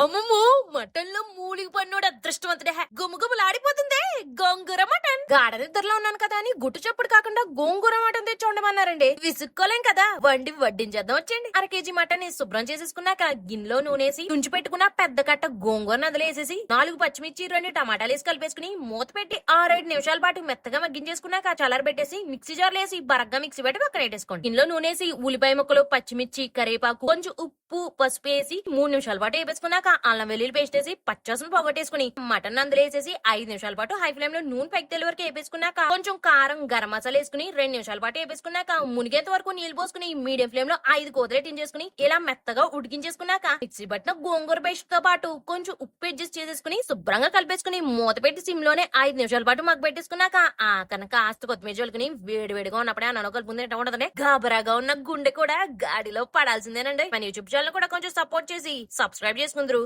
అమ్మమ్మో మటన్లో మూలిగి పన్నోడు అదృష్టవంతుడే. గుమగుమలాడిపో. ఆడిపోతుంది గాఢ నిద్రలో ఉన్నాను కదా అని గుట్టు చప్పుడు కాకుండా గోంగూర మటన్ తెచ్చి ఉండమన్నారండి విసుక్కోలేం కదా? వండి వడ్డించేద్దాం వచ్చేయండి. అర కేజీ మటన్ శుభ్రం చేసేసుకున్నాక గిన్నెలో నూనేసి తుంచి పెట్టుకున్న పెద్ద కట్ట గోంగూర నదిలేసేసి వేసేసి నాలుగు పచ్చిమిర్చి రెండు టమాటాలు వేసి కలిపేసుకుని మూత పెట్టి ఆరేడు నిమిషాల పాటు మెత్తగా మగ్గించేసుకున్నాక చల్లార పెట్టేసి మిక్సీ జార్లో వేసి బరగ్గా మిక్సీ పెట్టి పక్కన పెట్టేసుకోండి. గిన్నెలో నూనేసి ఉల్లిపాయ ముక్కలు పచ్చిమిర్చి కరివేపాకు కొంచెం ఉప్పు పసుపు వేసి మూడు నిమిషాల పాటు వేపేసుకున్నాక అల్లం వెల్లుల్లి పేస్ట్ వేసి పచ్చసన పొగట్టేసుకుని మటన్ అందులో వేసేసి ఐదు నిమిషాల పాటు హై ఫ్లేమ్లో నూనె పైకి తెలి వరకు వేపేసుకున్నాక కొంచెం కారం గరం మసాలా వేసుకుని రెండు నిమిషాల పాటు వేపేసుకున్నాక మునిగేంత వరకు నీళ్ళు పోసుకుని మీడియం ఫ్లేమ్లో ఐదు కోతలెట్టించేసుకుని ఇలా మెత్తగా ఉడికించేసుకున్నాక మిక్సీ పట్టిన గోంగూర పేస్ట్తో పాటు కొంచెం ఉప్పు అడ్జస్ట్ చేసేసుకుని శుభ్రంగా కలిపేసుకుని మూత పెట్టి సిమ్లోనే ఐదు నిమిషాల పాటు మాకు పెట్టేసుకున్నాక ఆ కనుక ఆస్తి కొత్తిమీర చల్లుకుని వేడి వేడిగా ఉన్నప్పుడే అన్నం కలుపుకుంది ఎట్లా గాబరాగా ఉన్న గుండె కూడా గాడిలో పడాల్సిందేనండి. మన యూట్యూబ్ ఛానల్ కూడా కొంచెం సపోర్ట్ చేసి సబ్స్క్రైబ్ చేసుకుందరు.